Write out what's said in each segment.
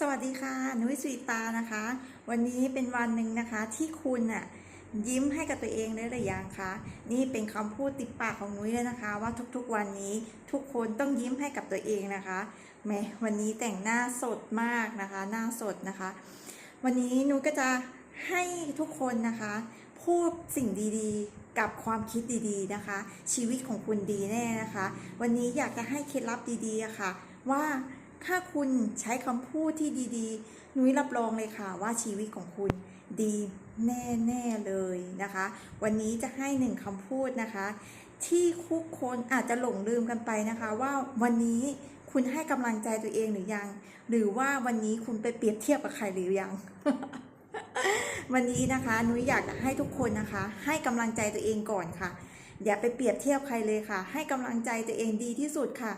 สวัสดีค่ะ นุ้ยสุิตานะคะ วันนี้เป็นวันหนึ่งนะคะที่คุณอะยิ้มให้กับตัวเองได้หรือยังคะนี่เป็นคำพูดติดปากของนุ้ยเลยนะคะ ว่าทุกๆวันนี้ทุกคนต้องยิ้มให้กับตัวเองนะคะแหมวันนี้แต่งหน้าสดมากนะคะ หน้าสดนะคะ วันนี้นุ้ยก็จะให้ทุกคนนะคะ พูดสิ่งดีๆ กับความคิดดีๆนะคะ ชีวิตของคุณดีแน่นะคะ วันนี้อยากจะให้เคล็ดลับดีๆะค่ะว่า ถ้าคุณใช้คำพูดที่ดีๆ นุ้ยรับรองเลยค่ะว่าชีวิตของคุณดีแน่ๆเลยนะคะ วันนี้จะให้หนึ่งคำพูดนะคะ ที่คุกคนอาจจะหลงลืมกันไปนะคะ ว่าวันนี้คุณให้กำลังใจตัวเองหรือยัง หรือว่าวันนี้คุณไปเปรียบเทียบกับใครหรือยัง วันนี้นะคะนุ้ยอยากจะให้ทุกคนนะคะ ให้กำลังใจตัวเองก่อนค่ะอย่าไปเปรียบเทียบใครเลยค่ะ ให้กำลังใจตัวเองดีที่สุดค่ะ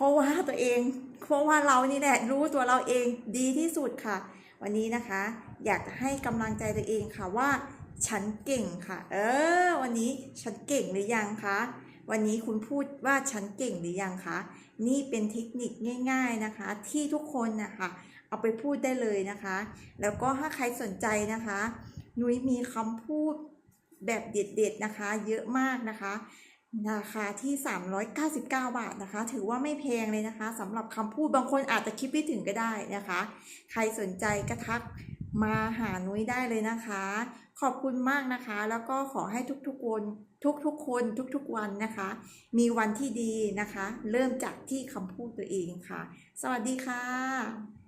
ราะว่าตัวเอง เพราะว่าเรานี่แหละรู้ตัวเราเองดีที่สุดค่ะ วันนี้นะคะ อยากจะให้กำลังใจตัวเองค่ะว่า ฉันเก่งค่ะ เออ วันนี้ฉันเก่งหรือยังคะวันนี้คุณพูดว่าฉันเก่งหรือยังคะนี่เป็นเทคนิคง่าย ๆนะคะ ที่ทุกคนนะคะเอาไปพูดได้เลยนะคะ แล้วก็ถ้าใครสนใจนะคะนุ้ยมีคำพูดแบบเด็ดๆนะคะ เยอะมากนะคะ ราคาที่ 399 บาทนะคะ ถือว่าไม่แพงเลยนะคะสำหรับคำพูดบางคนอาจจะคิดไม่ถึงก็ได้นะคะ ใครสนใจก็ทักมาหานุ้ยได้เลยนะคะ ขอบคุณมากนะคะ แล้วก็ขอให้ทุกๆคนทุกๆคนทุกๆวันนะคะ มีวันที่ดีนะคะ เริ่มจากที่คำพูดตัวเองค่ะ สวัสดีค่ะ